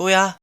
또야?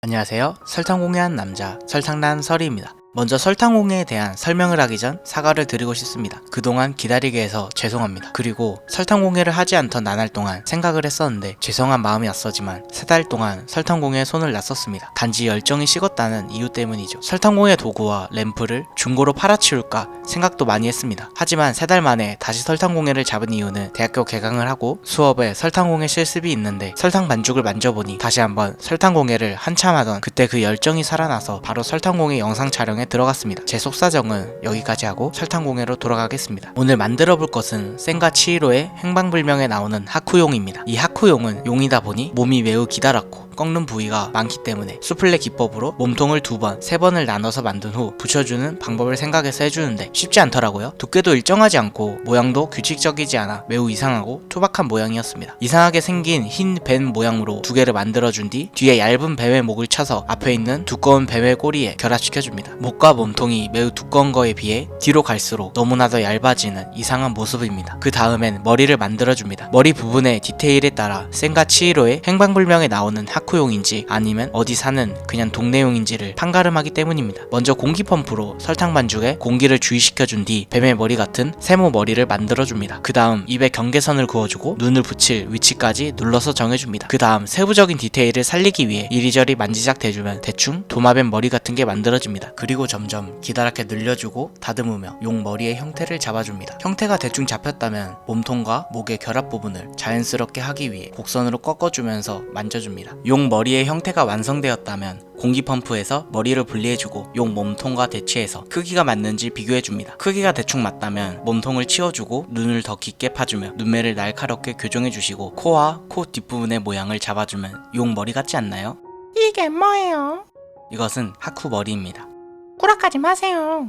안녕하세요. 설탕 공예한 남자 설탕난 설이입니다. 먼저 설탕공예에 대한 설명을 하기 전 사과를 드리고 싶습니다. 그동안 기다리게 해서 죄송합니다. 그리고 설탕공예를 하지 않던 나날 동안 생각을 했었는데 죄송한 마음이 앞서지만 세 달 동안 설탕공예에 손을 놨었습니다. 단지 열정이 식었다는 이유 때문이죠. 설탕공예 도구와 램프를 중고로 팔아치울까 생각도 많이 했습니다. 하지만 세 달 만에 다시 설탕공예를 잡은 이유는 대학교 개강을 하고 수업에 설탕공예 실습이 있는데 설탕 반죽을 만져보니 다시 한번 설탕공예를 한참 하던 그때 그 열정이 살아나서 바로 설탕공예 영상 촬영에 들어갔습니다. 제 속사정은 여기까지 하고 설탕공예로 돌아가겠습니다. 오늘 만들어 볼 것은 센과 치히로의 행방불명에 나오는 하쿠용입니다. 이 하쿠용은 용이다 보니 몸이 매우 기다랗고 꺾는 부위가 많기 때문에 수플레 기법으로 몸통을 두 번, 세 번을 나눠서 만든 후 붙여주는 방법을 생각해서 해주는데 쉽지 않더라고요. 두께도 일정하지 않고 모양도 규칙적이지 않아 매우 이상하고 투박한 모양이었습니다. 이상하게 생긴 흰 뱀 모양으로 두 개를 만들어준 뒤 뒤에 얇은 뱀의 목을 쳐서 앞에 있는 두꺼운 뱀의 꼬리에 결합시켜줍니다. 목과 몸통이 매우 두꺼운 거에 비해 뒤로 갈수록 너무나도 얇아지는 이상한 모습입니다. 그 다음엔 머리를 만들어줍니다. 머리 부분의 디테일에 따라 센과 치히로의 행방불명에 나오는 하쿠 용인지 아니면 어디 사는 그냥 동네용인지를 판가름하기 때문입니다. 먼저 공기 펌프로 설탕 반죽에 공기를 주입시켜준 뒤 뱀의 머리 같은 세모 머리를 만들어줍니다. 그 다음 입에 경계선을 그어주고 눈을 붙일 위치까지 눌러서 정해줍니다. 그 다음 세부적인 디테일을 살리기 위해 이리저리 만지작 대주면 대충 도마뱀 머리 같은 게 만들어집니다. 그리고 점점 기다랗게 늘려주고 다듬으며 용 머리의 형태를 잡아줍니다. 형태가 대충 잡혔다면 몸통과 목의 결합 부분을 자연스럽게 하기 위해 곡선으로 꺾어주면서 만져줍니다. 용 머리의 형태가 완성되었다면 공기 펌프에서 머리를 분리해주고 용 몸통과 대치해서 크기가 맞는지 비교해줍니다. 크기가 대충 맞다면 몸통을 치워주고 눈을 더 깊게 파주며 눈매를 날카롭게 교정해주시고 코와 코 뒷부분의 모양을 잡아주면 용 머리 같지 않나요? 이게 뭐예요? 이것은 하쿠 머리입니다. 구라까지 마세요.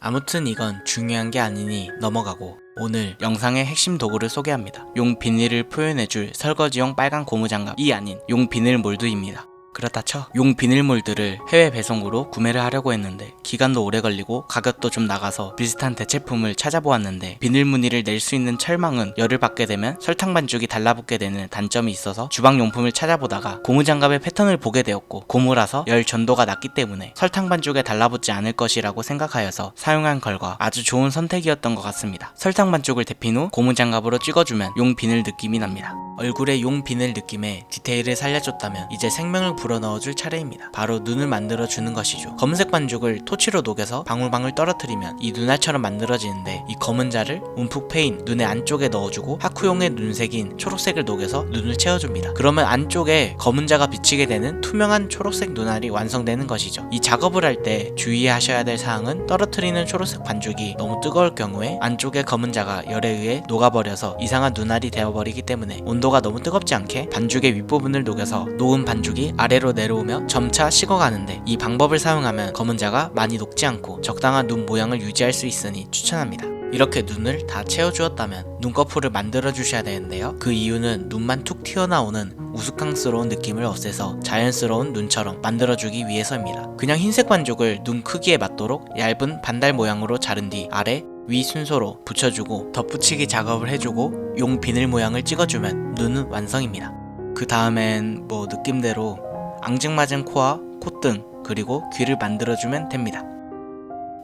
아무튼 이건 중요한 게 아니니 넘어가고 오늘 영상의 핵심 도구를 소개합니다. 용 비닐을 표현해줄 설거지용 빨간 고무장갑이 아닌 용 비닐 몰드입니다. 그렇다 쳐. 용 비닐몰드를 해외 배송으로 구매를 하려고 했는데 기간도 오래 걸리고 가격도 좀 나가서 비슷한 대체품을 찾아보았는데 비닐 무늬를 낼 수 있는 철망은 열을 받게 되면 설탕 반죽이 달라붙게 되는 단점이 있어서 주방 용품을 찾아보다가 고무장갑의 패턴을 보게 되었고 고무라서 열 전도가 낮기 때문에 설탕 반죽에 달라붙지 않을 것이라고 생각하여서 사용한 결과 아주 좋은 선택이었던 것 같습니다. 설탕 반죽을 데핀 후 고무장갑으로 찍어주면 용 비늘 느낌이 납니다. 얼굴에 용 비늘 느낌의 디테일을 살려줬다면 이제 생명을 불어넣어줄 차례입니다. 바로 눈을 만들어주는 것이죠. 검은색 반죽을 토치로 녹여서 방울방울 떨어뜨리면 이 눈알처럼 만들어지는데 이 검은 자를 움푹 패인 눈의 안쪽에 넣어주고 하쿠용의 눈색인 초록색을 녹여서 눈을 채워줍니다. 그러면 안쪽에 검은 자가 비치게 되는 투명한 초록색 눈알이 완성되는 것이죠. 이 작업을 할 때 주의하셔야 될 사항은 떨어뜨리는 초록색 반죽이 너무 뜨거울 경우에 안쪽에 검은 자가 열에 의해 녹아버려서 이상한 눈알이 되어버리기 때문에 온도가 너무 뜨겁지 않게 반죽의 윗부분을 녹여서 녹은 반죽이 아래 로 내려오며 점차 식어가는데 이 방법을 사용하면 검은 자가 많이 녹지 않고 적당한 눈 모양을 유지할 수 있으니 추천합니다. 이렇게 눈을 다 채워주었다면 눈꺼풀을 만들어 주셔야 되는데요. 그 이유는 눈만 툭 튀어나오는 우스꽝스러운 느낌을 없애서 자연스러운 눈처럼 만들어주기 위해서입니다. 그냥 흰색 반죽을 눈 크기에 맞도록 얇은 반달 모양으로 자른 뒤 아래 위 순서로 붙여주고 덧붙이기 작업을 해주고 용 비늘 모양을 찍어주면 눈은 완성입니다. 그 다음엔 뭐 느낌대로 앙증맞은 코와 콧등 그리고 귀를 만들어주면 됩니다.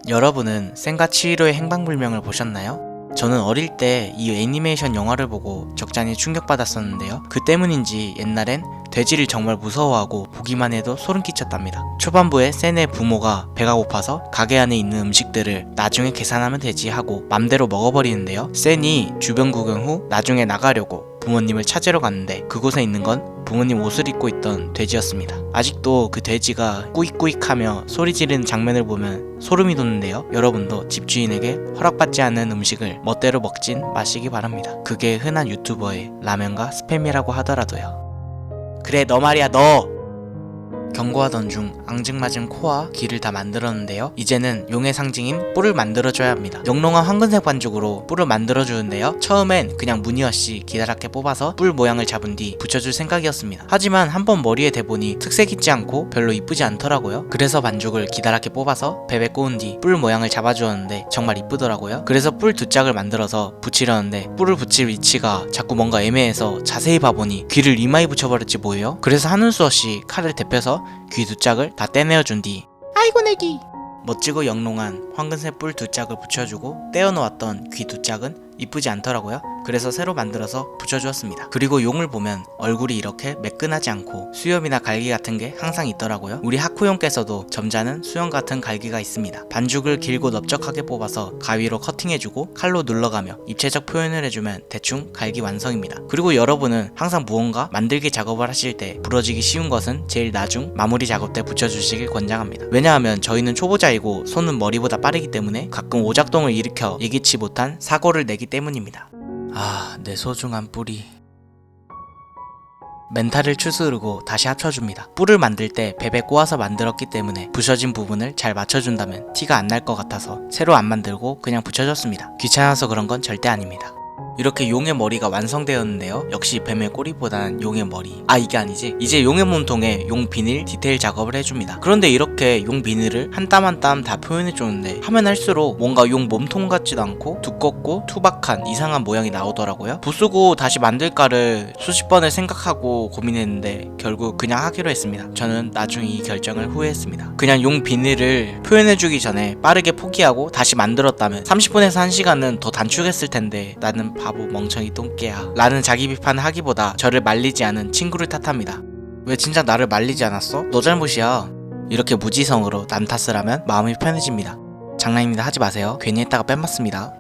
여러분은 센과 치히로의 행방불명을 보셨나요? 저는 어릴 때 이 애니메이션 영화를 보고 적잖이 충격받았었는데요. 그 때문인지 옛날엔 돼지를 정말 무서워하고 보기만 해도 소름 끼쳤답니다. 초반부에 센의 부모가 배가 고파서 가게 안에 있는 음식들을 나중에 계산하면 되지 하고 맘대로 먹어버리는데요. 센이 주변 구경 후 나중에 나가려고 부모님을 찾으러 갔는데 그곳에 있는 건 부모님 옷을 입고 있던 돼지였습니다. 아직도 그 돼지가 꾸익꾸익하며 소리 지르는 장면을 보면 소름이 돋는데요. 여러분도 집주인에게 허락받지 않은 음식을 멋대로 먹진 마시기 바랍니다. 그게 흔한 유튜버의 라면과 스팸이라고 하더라도요. 그래 너 말이야 너 경고하던 중 앙증맞은 코와 귀를 다 만들었는데요. 이제는 용의 상징인 뿔을 만들어줘야 합니다. 영롱한 황금색 반죽으로 뿔을 만들어주는데요. 처음엔 그냥 무늬없이 기다랗게 뽑아서 뿔 모양을 잡은 뒤 붙여줄 생각이었습니다. 하지만 한번 머리에 대보니 특색 있지 않고 별로 이쁘지 않더라고요. 그래서 반죽을 기다랗게 뽑아서 베베 꼬은 뒤 뿔 모양을 잡아주었는데 정말 이쁘더라고요. 그래서 뿔 두 짝을 만들어서 붙이려는데 뿔을 붙일 위치가 자꾸 뭔가 애매해서 자세히 봐보니 귀를 이마에 붙여버렸지 뭐예요? 그래서 하는 수 없이 칼을 대펴서 귀 두 짝을 다 떼내어 준 뒤 아이고 내기. 멋지고 영롱한 황금색 뿔 두 짝을 붙여주고 떼어 놓았던 귀 두 짝은 이쁘지 않더라고요. 그래서 새로 만들어서 붙여주었습니다. 그리고 용을 보면 얼굴이 이렇게 매끈하지 않고 수염이나 갈기 같은 게 항상 있더라고요. 우리 하쿠용께서도 점잖은 수염 같은 갈기가 있습니다. 반죽을 길고 넓적하게 뽑아서 가위로 커팅해주고 칼로 눌러가며 입체적 표현을 해주면 대충 갈기 완성입니다. 그리고 여러분은 항상 무언가 만들기 작업을 하실 때 부러지기 쉬운 것은 제일 나중 마무리 작업 때 붙여주시길 권장합니다. 왜냐하면 저희는 초보자이고 손은 머리보다 빠르기 때문에 가끔 오작동을 일으켜 예기치 못한 사고를 내기 때문입니다. 아, 내 소중한 뿌리. 멘탈을 추스르고 다시 합쳐줍니다. 뿔을 만들 때 베베 꼬아서 만들었기 때문에 부셔진 부분을 잘 맞춰준다면 티가 안 날 것 같아서 새로 안 만들고 그냥 붙여줬습니다. 귀찮아서 그런 건 절대 아닙니다. 이렇게 용의 머리가 완성되었는데요. 역시 뱀의 꼬리보다는 용의 머리. 아 이게 아니지. 이제 용의 몸통에 용 비닐 디테일 작업을 해줍니다. 그런데 이렇게 용 비닐을 한 땀 한 땀 다 표현해주는데 하면 할수록 뭔가 용 몸통 같지도 않고 두껍고 투박한 이상한 모양이 나오더라고요. 부수고 다시 만들까를 수십 번을 생각하고 고민했는데 결국 그냥 하기로 했습니다. 저는 나중에 이 결정을 후회했습니다. 그냥 용 비닐을 표현해주기 전에 빠르게 포기하고 다시 만들었다면 30분에서 1시간은 더 단축했을 텐데 나는 바보 멍청이 똥개야 라는 자기 비판을 하기보다 저를 말리지 않은 친구를 탓합니다. 왜 진짜 나를 말리지 않았어? 너 잘못이야. 이렇게 무지성으로 남 탓을 하면 마음이 편해집니다. 장난입니다. 하지 마세요. 괜히 했다가 뺨맞습니다.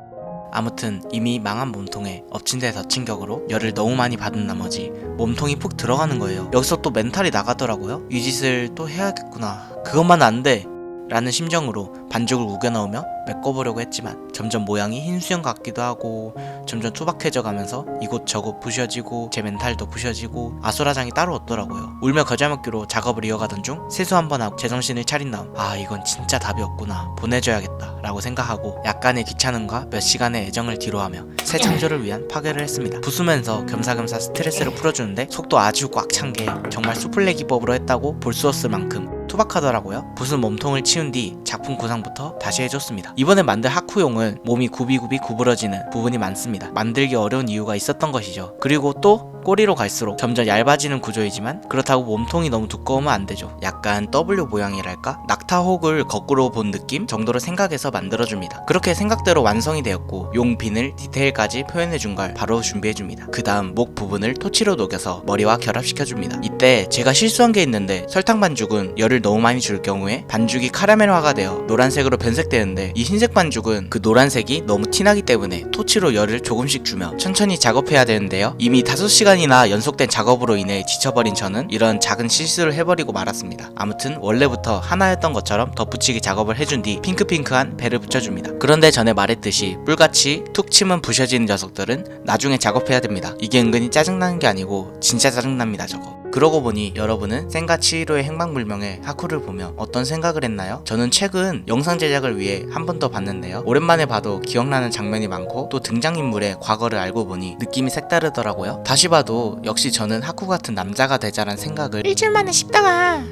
아무튼 이미 망한 몸통에 엎친 데 덮친 격으로 열을 너무 많이 받은 나머지 몸통이 푹 들어가는 거예요. 여기서 또 멘탈이 나가더라고요. 이 짓을 또 해야겠구나. 그것만 안 돼. 라는 심정으로 반죽을 우겨 넣으며 메꿔보려고 했지만 점점 모양이 흰 수염 같기도 하고 점점 투박해져 가면서 이곳저곳 부셔지고 제 멘탈도 부셔지고 아수라장이 따로 없더라고요. 울며 겨자 먹기로 작업을 이어가던 중 세수 한 번 하고 제정신을 차린 다음 아 이건 진짜 답이 없구나 보내줘야겠다 라고 생각하고 약간의 귀찮음과 몇 시간의 애정을 뒤로하며 새 창조를 위한 파괴를 했습니다. 부수면서 겸사겸사 스트레스를 풀어주는데 속도 아주 꽉 찬 게 정말 수플레 기법으로 했다고 볼 수 없을 만큼 투박하더라고요. 부순 몸통을 치운 뒤 작품 구상부터 다시 해줬습니다. 이번에 만들 하쿠용은 몸이 굽이굽이 구부러지는 부분이 많습니다. 만들기 어려운 이유가 있었던 것이죠. 그리고 또 꼬리로 갈수록 점점 얇아지는 구조이지만 그렇다고 몸통이 너무 두꺼우면 안 되죠. 약간 W 모양이랄까? 낙타혹을 거꾸로 본 느낌 정도로 생각해서 만들어줍니다. 그렇게 생각대로 완성이 되었고 용 비늘 디테일까지 표현해준 걸 바로 준비해줍니다. 그 다음 목 부분을 토치로 녹여서 머리와 결합시켜줍니다. 이때 제가 실수한 게 있는데 설탕 반죽은 열을 너무 많이 줄 경우에 반죽이 카라멜화가 되어 노란색으로 변색되는데 이 흰색 반죽은 그 노란색이 너무 티나기 때문에 토치로 열을 조금씩 주며 천천히 작업해야 되는데요. 이미 5시간이나 연속된 작업으로 인해 지쳐버린 저는 이런 작은 실수를 해버리고 말았습니다. 아무튼 원래부터 하나였던 것처럼 덧붙이기 작업을 해준 뒤 핑크핑크한 배를 붙여줍니다. 그런데 전에 말했듯이 뿔같이 툭 치면 부셔지는 녀석들은 나중에 작업해야 됩니다. 이게 은근히 짜증나는 게 아니고 진짜 짜증납니다 저거. 그러고 보니 여러분은 센과 치히로의 행방불명의 하쿠를 보며 어떤 생각을 했나요? 저는 최근 영상 제작을 위해 한 번 더 봤는데요. 오랜만에 봐도 기억나는 장면이 많고 또 등장인물의 과거를 알고 보니 느낌이 색다르더라고요. 다시 봐도 역시 저는 하쿠 같은 남자가 되자란 생각을 일주일 만에 쉽다가.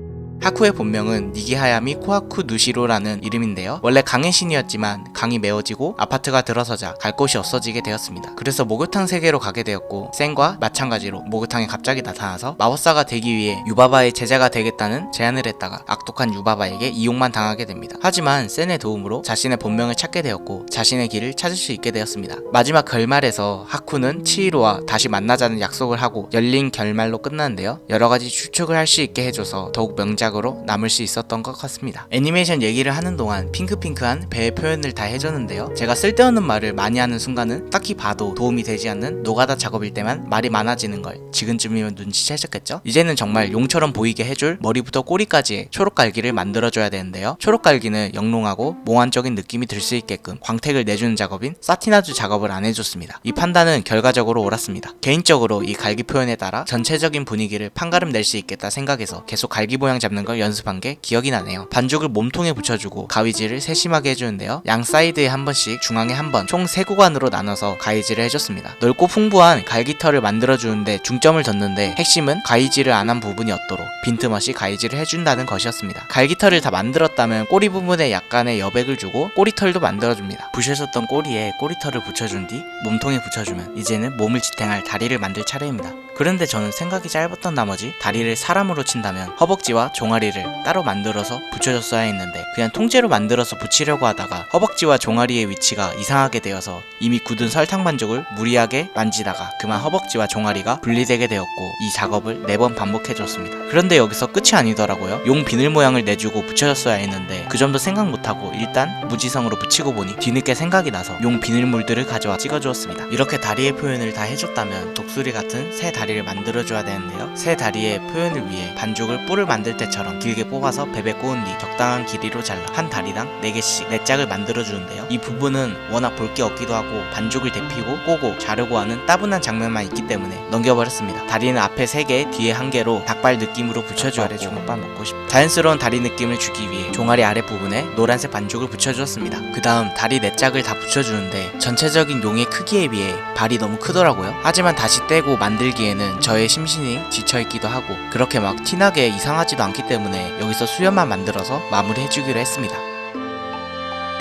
하쿠의 본명은 니기하야미 코하쿠 누시로라는 이름인데요. 원래 강의 신이었지만 강이 메워지고 아파트가 들어서자 갈 곳이 없어지게 되었습니다. 그래서 목욕탕 세계로 가게 되었고 센과 마찬가지로 목욕탕에 갑자기 나타나서 마법사가 되기 위해 유바바의 제자가 되겠다는 제안을 했다가 악독한 유바바에게 이용만 당하게 됩니다. 하지만 센의 도움으로 자신의 본명을 찾게 되었고 자신의 길을 찾을 수 있게 되었습니다. 마지막 결말에서 하쿠는 치히로와 다시 만나자는 약속을 하고 열린 결말로 끝나는데요. 여러 가지 추측을 할 수 있게 해줘서 더욱 명작 으로 남을 수 있었던 것 같습니다. 애니메이션 얘기를 하는 동안 핑크핑크한 배의 표현을 다 해줬는데요. 제가 쓸데없는 말을 많이 하는 순간은 딱히 봐도 도움이 되지 않는 노가다 작업일 때만 말이 많아지는 걸 지금쯤이면 눈치채셨겠죠? 이제는 정말 용처럼 보이게 해줄 머리부터 꼬리까지의 초록갈기를 만들어줘야 되는데요. 초록갈기는 영롱하고 몽환적인 느낌이 들 수 있게끔 광택을 내주는 작업인 사티나주 작업을 안 해줬습니다. 이 판단은 결과적으로 옳았습니다. 개인적으로 이 갈기 표현에 따라 전체적인 분위기를 판가름 낼 수 있겠다 생각해서 계속 갈기 모양 잡는 붙여주는 걸 연습한 게 기억이 나네요. 반죽을 몸통에 붙여주고 가위질을 세심하게 해주는데요. 양 사이드에 한 번씩 중앙에 한 번총세 구간으로 나눠서 가위질을 해줬습니다. 넓고 풍부한 갈기털을 만들어주는데 중점을 뒀는데 핵심은 가위질을 안 한 부분이 없도록 빈틈없이 가위질을 해준다는 것이었습니다. 갈기털을 다 만들었다면 꼬리 부분에 약간의 여백을 주고 꼬리털도 만들어줍니다. 부셔졌던 꼬리에 꼬리털을 붙여준 뒤 몸통에 붙여주면 이제는 몸을 지탱할 다리를 만들 차례입니다. 그런데 저는 생각이 짧았던 나머지 다리를 사람으로 친다면 허벅지와 종아리를 따로 만들어서 붙여줬어야 했는데 그냥 통째로 만들어서 붙이려고 하다가 허벅지와 종아리의 위치가 이상하게 되어서 이미 굳은 설탕 반죽을 무리하게 만지다가 그만 허벅지와 종아리가 분리되게 되었고 이 작업을 네 번 반복해줬습니다. 그런데 여기서 끝이 아니더라고요. 용 비늘 모양을 내주고 붙여줬어야 했는데 그 점도 생각 못하고 일단 무지성으로 붙이고 보니 뒤늦게 생각이 나서 용 비늘물들을 가져와 찍어주었습니다. 이렇게 다리의 표현을 다 해줬다면 독수리 같은 새 다리 를 만들어줘야 되는데요. 새 다리의 표현을 위해 반죽을 뿔을 만들 때처럼 길게 뽑아서 베베 꼬은 뒤 적당한 길이로 잘라 한 다리당 4개씩 4짝을 만들어주는데요. 이 부분은 워낙 볼 게 없기도 하고 반죽을 데피고 꼬고 자르고 하는 따분한 장면만 있기 때문에 넘겨버렸습니다. 다리는 앞에 3개, 뒤에 1개로 닭발 느낌으로 붙여줘야 돼 주먹밥 먹고 싶다. 자연스러운 다리 느낌을 주기 위해 종아리 아랫부분에 노란색 반죽을 붙여주었습니다. 그 다음 다리 4짝을 다 붙여주는데 전체적인 용의 크기에 비해 발이 너무 크더라고요. 하지만 다시 떼고 만들기에 는 저의 심신이 지쳐있기도 하고 그렇게 막 티나게 이상하지도 않기 때문에 여기서 수염만 만들어서 마무리해주기로 했습니다.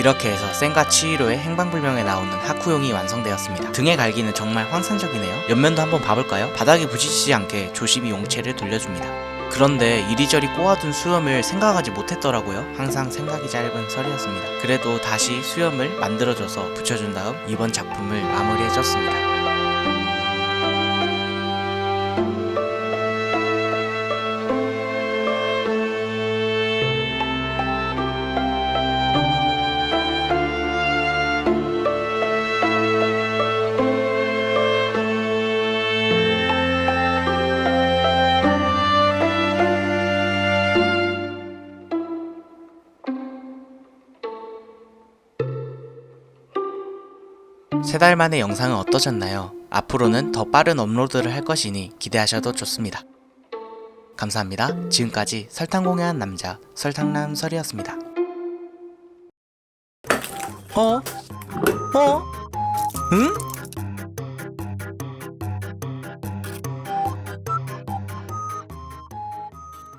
이렇게 해서 센과 치히로의 행방불명에 나오는 하쿠용이 완성되었습니다. 등의 갈기는 정말 환상적이네요. 옆면도 한번 봐볼까요? 바닥에 부딪히지 않게 조심히 용체를 돌려줍니다. 그런데 이리저리 꼬아둔 수염을 생각하지 못했더라고요. 항상 생각이 짧은 설이었습니다. 그래도 다시 수염을 만들어줘서 붙여준 다음 이번 작품을 마무리해줬습니다. 세 달 만의 영상은 어떠셨나요? 앞으로는 더 빠른 업로드를 할 것이니 기대하셔도 좋습니다. 감사합니다. 지금까지 설탕 공유한 남자 설탕남 설이었습니다. 어? 어? 응?